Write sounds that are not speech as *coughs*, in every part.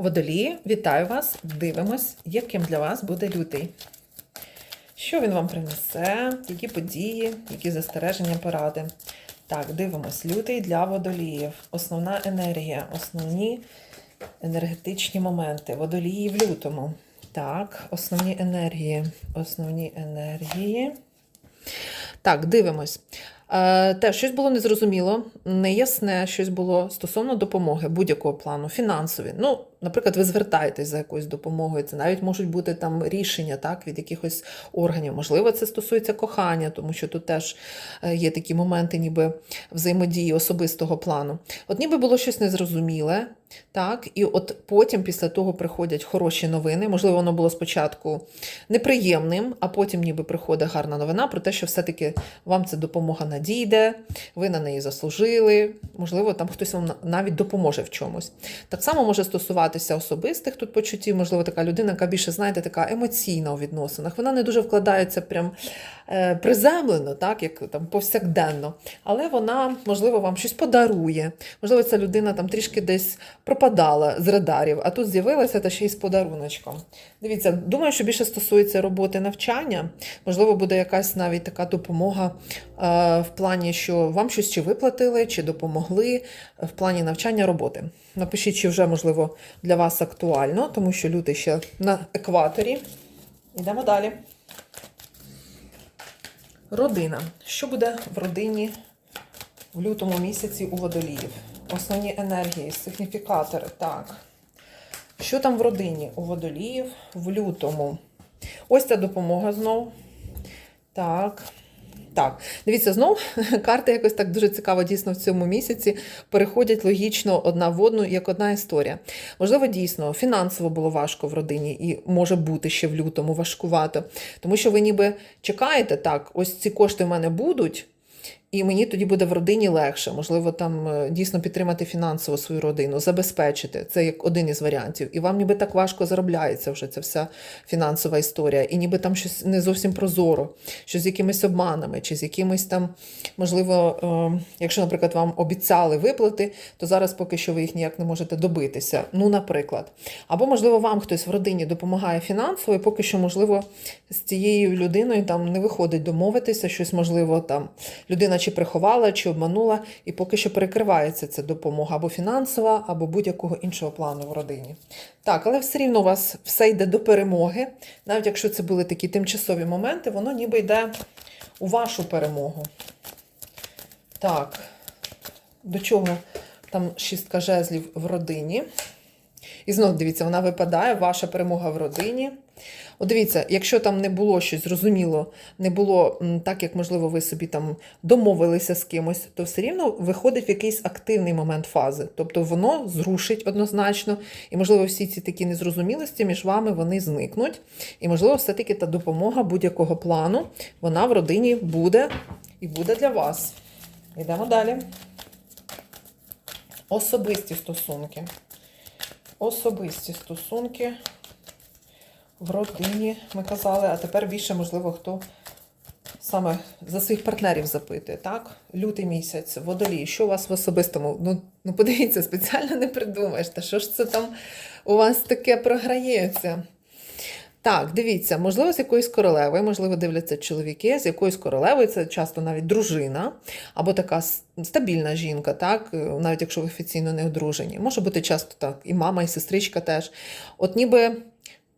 Водолії, вітаю вас! Дивимось, яким для вас буде лютий. Що він вам принесе, які події, які застереження, поради. Так, дивимось. Лютий для водоліїв. Основна енергія, основні енергетичні моменти. Водолії в лютому. Так, основні енергії. Основні енергії. Так, дивимось. Е, Те, щось було незрозуміло, неясне, щось було стосовно допомоги будь-якого плану, фінансові. Ну, наприклад, ви звертаєтесь за якоюсь допомогою. Це навіть можуть бути там рішення так, від якихось органів. Можливо, це стосується кохання, тому що тут теж е, є такі моменти, ніби взаємодії особистого плану. От ніби було щось незрозуміле, так, і от потім, після того, приходять хороші новини. Можливо, воно було спочатку неприємним, а потім ніби приходить гарна новина про те, що все-таки вам ця допомога надійде, ви на неї заслужили. Можливо, там хтось вам навіть допоможе в чомусь. Так само може стосуватися особистих тут почуттів, можливо, така людина, яка більше, знаєте, така емоційна у відносинах. Вона не дуже вкладається прям приземлено, так, як там повсякденно. Але вона, можливо, вам щось подарує. Можливо, ця людина там трішки десь пропадала з радарів, а тут з'явилася та ще й з подаруночком. Дивіться, думаю, що більше стосується роботи навчання. Можливо, буде якась навіть така допомога е, в плані, що вам щось чи виплатили, чи допомогли в плані навчання роботи. Напишіть, чи вже, можливо, для вас актуально, тому що лютий ще на екваторі. Йдемо далі. Родина. Що буде в родині в лютому місяці у водоліїв? Основні енергії, сигніфікатори. Так. Що там в родині у водоліїв в лютому? Ось ця допомога знову. Так. Так, дивіться, знов *laughs* карти якось так дуже цікаво дійсно в цьому місяці переходять логічно одна в одну, як одна історія. Можливо, дійсно фінансово було важко в родині і може бути ще в лютому важкувато, тому що ви ніби чекаєте так, ось ці кошти в мене будуть. І мені тоді буде в родині легше, можливо, там е, дійсно підтримати фінансово свою родину, забезпечити. Це як один із варіантів. І вам ніби так важко заробляється вже ця вся фінансова історія. І ніби там щось не зовсім прозоро, що з якимись обманами, чи з якимись там, можливо, е, якщо, наприклад, вам обіцяли виплати, то зараз поки що ви їх ніяк не можете добитися. Ну, наприклад. Або, можливо, вам хтось в родині допомагає фінансово, і поки що, можливо, з цією людиною там не виходить домовитися, щось можливо там людина чи приховала, чи обманула, і поки що перекривається ця допомога або фінансова, або будь-якого іншого плану в родині. Так, але все рівно у вас все йде до перемоги. Навіть якщо це були такі тимчасові моменти, воно ніби йде у вашу перемогу. Так, до чого там шістка жезлів в родині. І знову дивіться, вона випадає, ваша перемога в родині. От дивіться, якщо там не було щось зрозуміло, не було так, як, можливо, ви собі там домовилися з кимось, то все рівно виходить в якийсь активний момент фази. Тобто воно зрушить однозначно, і, можливо, всі ці такі незрозумілості між вами вони зникнуть. І, можливо, все-таки та допомога будь-якого плану, вона в родині буде і буде для вас. Йдемо далі. Особисті стосунки. Особисті стосунки в родині, ми казали, а тепер більше, можливо, хто саме за своїх партнерів запитує. Так? Лютий місяць, водолій, що у вас в особистому? Ну, ну подивіться, спеціально не придумаєш. Та що ж це там у вас таке програється? Так, дивіться, можливо, з якоїсь королевою, можливо, дивляться чоловіки, з якоюсь королевою, це часто навіть дружина, або така стабільна жінка, так, е, навіть якщо ви офіційно не одружені. Може бути часто так, і мама, і сестричка теж. От ніби.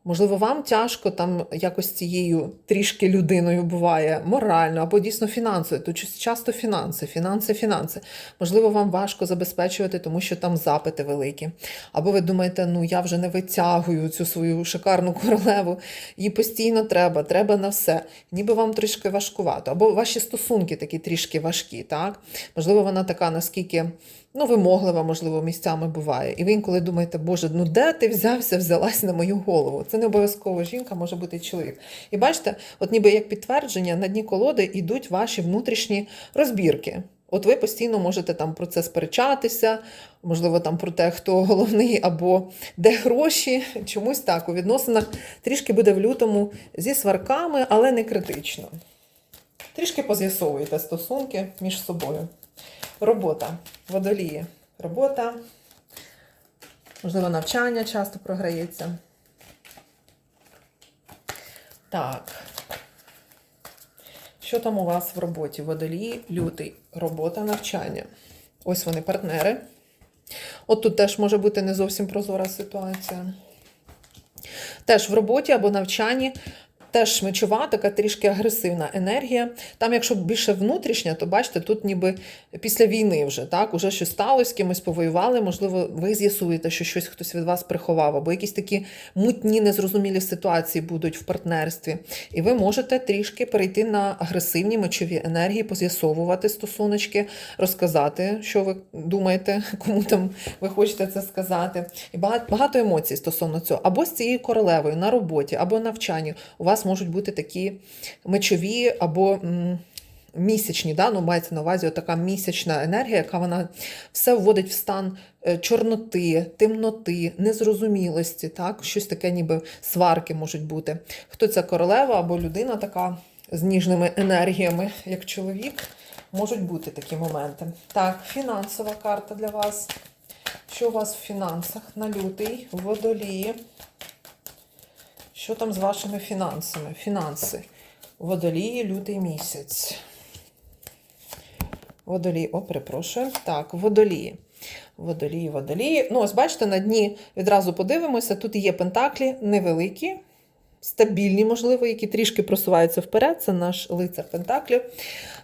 Можливо, вам тяжко там якось цією трішки людиною буває морально або дійсно фінансово. Тут часто фінанси, фінанси, фінанси. Можливо, вам важко забезпечувати, тому що там запити великі. Або ви думаєте, ну я вже не витягую цю свою шикарну королеву, їй постійно треба, треба на все. Ніби вам трішки важкувато. Або ваші стосунки такі трішки важкі, так? Можливо, вона така, наскільки ну, вимоглива, можливо, місцями буває. І ви інколи думаєте, Боже, ну де ти взявся, взялась на мою голову? Це не обов'язково жінка, може бути чоловік. І бачите, от ніби як підтвердження на дні колоди йдуть ваші внутрішні розбірки. От ви постійно можете там про це сперечатися, можливо, там про те, хто головний або де гроші. Чомусь так у відносинах трішки буде в лютому зі сварками, але не критично. Трішки поз'ясовуєте стосунки між собою. Робота. Водолії. Робота. Можливо, навчання часто програється. Так. Що там у вас в роботі? Водолії, лютий, робота, навчання. Ось вони, партнери. От тут теж може бути не зовсім прозора ситуація. Теж в роботі або навчанні теж мечова, така трішки агресивна енергія. Там, якщо більше внутрішня, то бачите, тут ніби після війни вже так, уже щось сталося, з кимось повоювали. Можливо, ви з'ясуєте, що щось хтось від вас приховав, або якісь такі мутні, незрозумілі ситуації будуть в партнерстві. І ви можете трішки перейти на агресивні мечові енергії, поз'ясовувати стосуночки, розказати, що ви думаєте, *laughs* кому там ви хочете це сказати. І багато, багато емоцій стосовно цього. Або з цією королевою на роботі, або навчанні. У вас можуть бути такі мечові або. Місячні, да? ну, мається на увазі така місячна енергія, яка вона все вводить в стан е, чорноти, темноти, незрозумілості, так? щось таке, ніби сварки можуть бути. Хто це королева або людина така з ніжними енергіями, як чоловік, можуть бути такі моменти. Так, фінансова карта для вас. Що у вас в фінансах на лютий, водолії? Що там з вашими фінансами? Фінанси. Водолії, лютий місяць. Водолії, о, перепрошую. Так, водолії. Водолії, водолії. Ну, ось бачите, на дні відразу подивимося. Тут є пентаклі невеликі, стабільні, можливо, які трішки просуваються вперед. Це наш лицар пентаклів.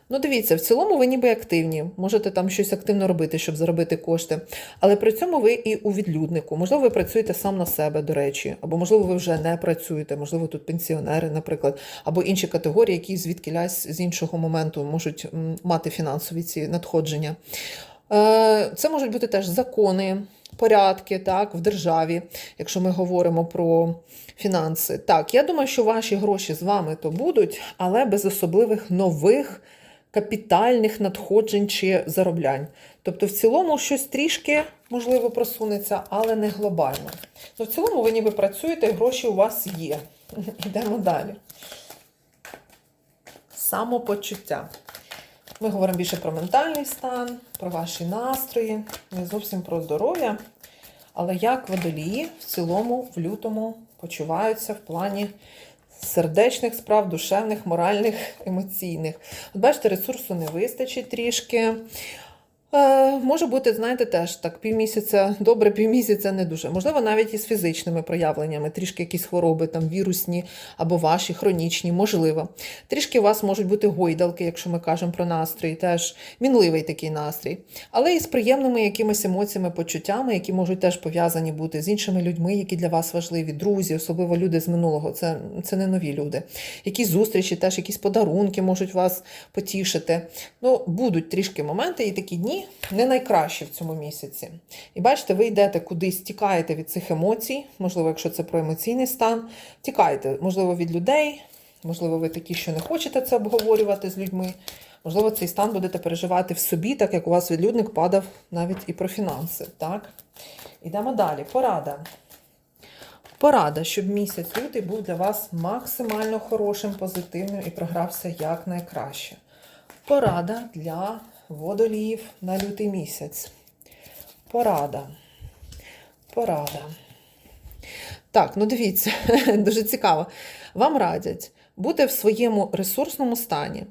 Ну, дивіться, в цілому ви ніби активні. Можете там щось активно робити, щоб заробити кошти. Але при цьому ви і у відлюднику. Можливо, ви працюєте сам на себе, до речі, або можливо, ви вже не працюєте, можливо, тут пенсіонери, наприклад, або інші категорії, які звідкилясь з іншого моменту можуть мати фінансові ці надходження. Е, Це можуть бути теж закони, порядки так, в державі, якщо ми говоримо про фінанси. Так, я думаю, що ваші гроші з вами то будуть, але без особливих нових капітальних надходжень чи зароблянь. Тобто, в цілому щось трішки, можливо, просунеться, але не глобально. Ну, в цілому ви ніби працюєте, і гроші у вас є. *laughs* Йдемо далі. Самопочуття. Ми говоримо більше про ментальний стан, про ваші настрої, не зовсім про здоров'я. Але як водолії в цілому в лютому почуваються в плані сердечних справ, душевних, моральних, емоційних. От бачите, ресурсу не вистачить трішки. Е, може бути, знаєте, теж так, півмісяця добре, півмісяця не дуже. Можливо, навіть із фізичними проявленнями, трішки якісь хвороби, там вірусні або ваші хронічні, можливо. Трішки у вас можуть бути гойдалки, якщо ми кажемо про настрій, теж мінливий такий настрій. Але і з приємними якимись емоціями, почуттями, які можуть теж пов'язані бути з іншими людьми, які для вас важливі, друзі, особливо люди з минулого. Це, це не нові люди. Якісь зустрічі, теж якісь подарунки можуть вас потішити. Ну, будуть трішки моменти і такі дні не найкращі в цьому місяці. І бачите, ви йдете кудись, тікаєте від цих емоцій, можливо, якщо це про емоційний стан, тікаєте, можливо, від людей, можливо, ви такі, що не хочете це обговорювати з людьми. Можливо, цей стан будете переживати в собі, так як у вас відлюдник падав навіть і про фінанси. Так? Ідемо далі. Порада. Порада, щоб місяць лютий був для вас максимально хорошим, позитивним і програвся якнайкраще. Порада для водоліїв на лютий місяць. Порада. Порада. Так, ну дивіться, *laughs* дуже цікаво. Вам радять бути в своєму ресурсному стані,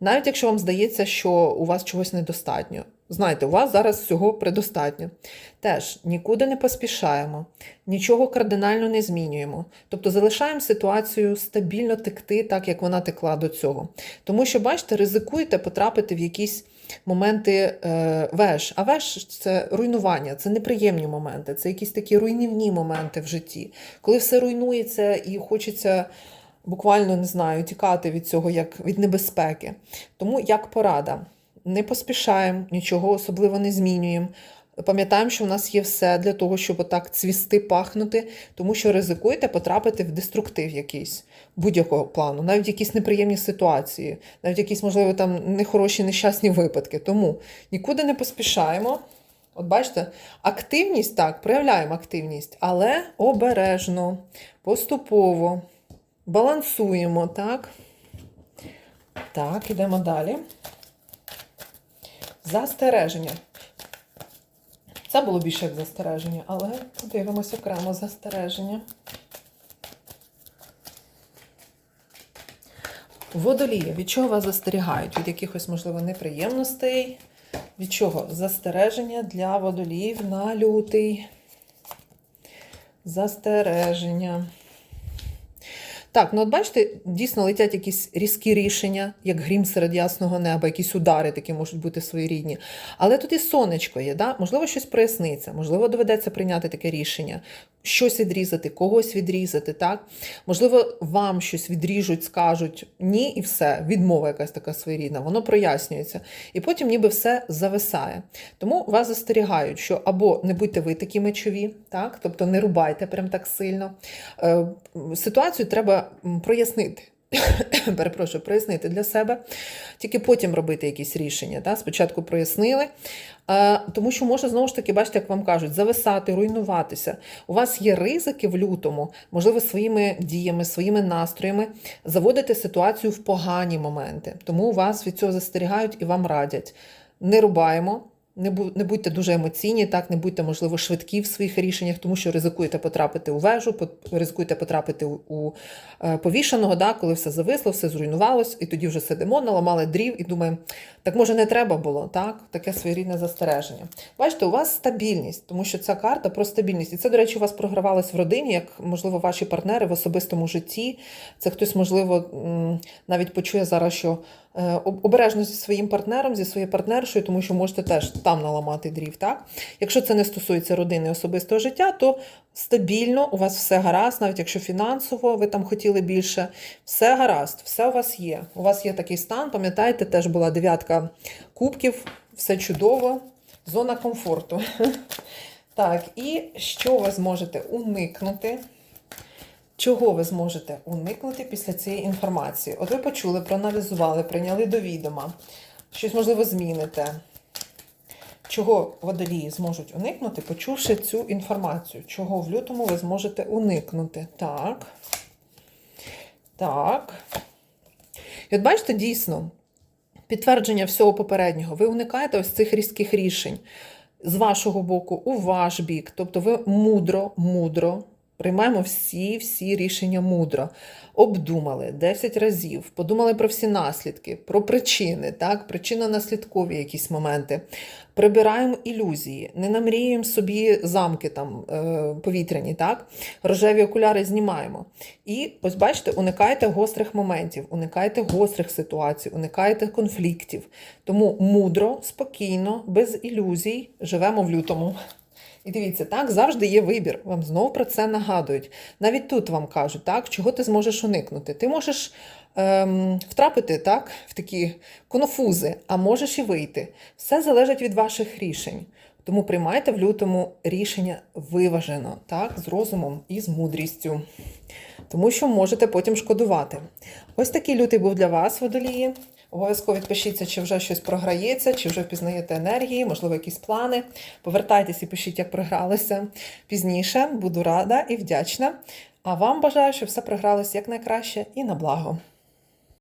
навіть якщо вам здається, що у вас чогось недостатньо. Знаєте, у вас зараз всього предостатньо. Теж нікуди не поспішаємо, нічого кардинально не змінюємо. Тобто залишаємо ситуацію стабільно текти, так як вона текла до цього. Тому що, бачите, ризикуєте потрапити в якісь моменти е, веж. А веж це руйнування, це неприємні моменти, це якісь такі руйнівні моменти в житті. Коли все руйнується і хочеться буквально не знаю, тікати від цього як від небезпеки. Тому як порада. Не поспішаємо, нічого особливо не змінюємо. Пам'ятаємо, що в нас є все для того, щоб отак цвісти, пахнути, тому що ризикуєте потрапити в деструктив якийсь будь-якого плану, навіть якісь неприємні ситуації, навіть якісь, можливо, там нехороші, нещасні випадки. Тому нікуди не поспішаємо. От бачите, активність так, проявляємо активність, але обережно, поступово, балансуємо, так? Так, ідемо далі. Застереження. Це було більше як застереження, але подивимось окремо застереження. Водолія. Від чого вас застерігають? Від якихось, можливо, неприємностей. Від чого? Застереження для водоліїв на лютий. Застереження. Так, ну от бачите, дійсно летять якісь різкі рішення, як грім серед ясного неба, якісь удари такі можуть бути своєрідні. Але тут і сонечко є, да? можливо, щось проясниться, можливо, доведеться прийняти таке рішення, щось відрізати, когось відрізати, так? Можливо, вам щось відріжуть, скажуть ні, і все, відмова якась така своєрідна, воно прояснюється. І потім ніби все зависає. Тому вас застерігають, що або не будьте ви такі мечові, так? тобто не рубайте прям так сильно. Е, Ситуацію треба прояснити. *coughs* Перепрошую, прояснити для себе, тільки потім робити якісь рішення. Так? Спочатку прояснили, тому що може знову ж таки, бачите, як вам кажуть, зависати, руйнуватися. У вас є ризики в лютому, можливо, своїми діями, своїми настроями заводити ситуацію в погані моменти. Тому вас від цього застерігають і вам радять. Не рубаємо. Не не будьте дуже емоційні, так не будьте, можливо, швидкі в своїх рішеннях, тому що ризикуєте потрапити у вежу, пот- ризикуєте потрапити у, е, повішеного, да, коли все зависло, все зруйнувалось, і тоді вже сидимо, наламали дрів і думаємо, так може не треба було, так? Таке своєрідне застереження. Бачите, у вас стабільність, тому що ця карта про стабільність. І це, до речі, у вас програвалось в родині, як, можливо, ваші партнери в особистому житті. Це хтось, можливо, навіть почує зараз, що е, обережно зі своїм партнером, зі своєю партнершою, тому що можете теж там наламати дрів. Так? Якщо це не стосується родини особистого життя, то стабільно, у вас все гаразд, навіть якщо фінансово ви там хотіли більше, все гаразд, все у вас є. У вас є такий стан, пам'ятаєте, теж була дев'ятка кубків, все чудово, зона комфорту. *laughs* Так, і що ви зможете уникнути? Чого ви зможете уникнути після цієї інформації? От ви почули, проаналізували, прийняли до відома, щось можливо зміните. Чого водолії зможуть уникнути, почувши цю інформацію? Чого в лютому ви зможете уникнути? Так. Так. І от бачите, дійсно, підтвердження всього попереднього. Ви уникаєте ось цих різких рішень з вашого боку, у ваш бік. Тобто ви мудро, мудро приймаємо всі, всі рішення мудро. Обдумали 10 разів, подумали про всі наслідки, про причини, так, причинно-наслідкові якісь моменти. Прибираємо ілюзії, не намріюємо собі замки там е, повітряні, так? рожеві окуляри знімаємо. І ось бачите, уникайте гострих моментів, уникайте гострих ситуацій, уникайте конфліктів. Тому мудро, спокійно, без ілюзій живемо в лютому. І дивіться, так завжди є вибір. Вам знову про це нагадують. Навіть тут вам кажуть, так, чого ти зможеш уникнути. Ти можеш ем, втрапити так, в такі конфузи, а можеш і вийти. Все залежить від ваших рішень. Тому приймайте в лютому рішення виважено, так, з розумом і з мудрістю. Тому що можете потім шкодувати. Ось такий лютий був для вас, водолії. Обов'язково відпишіться, чи вже щось програється, чи вже впізнаєте енергії, можливо, якісь плани. Повертайтесь і пишіть, як програлося пізніше. Буду рада і вдячна. А вам бажаю, щоб все програлося якнайкраще і на благо.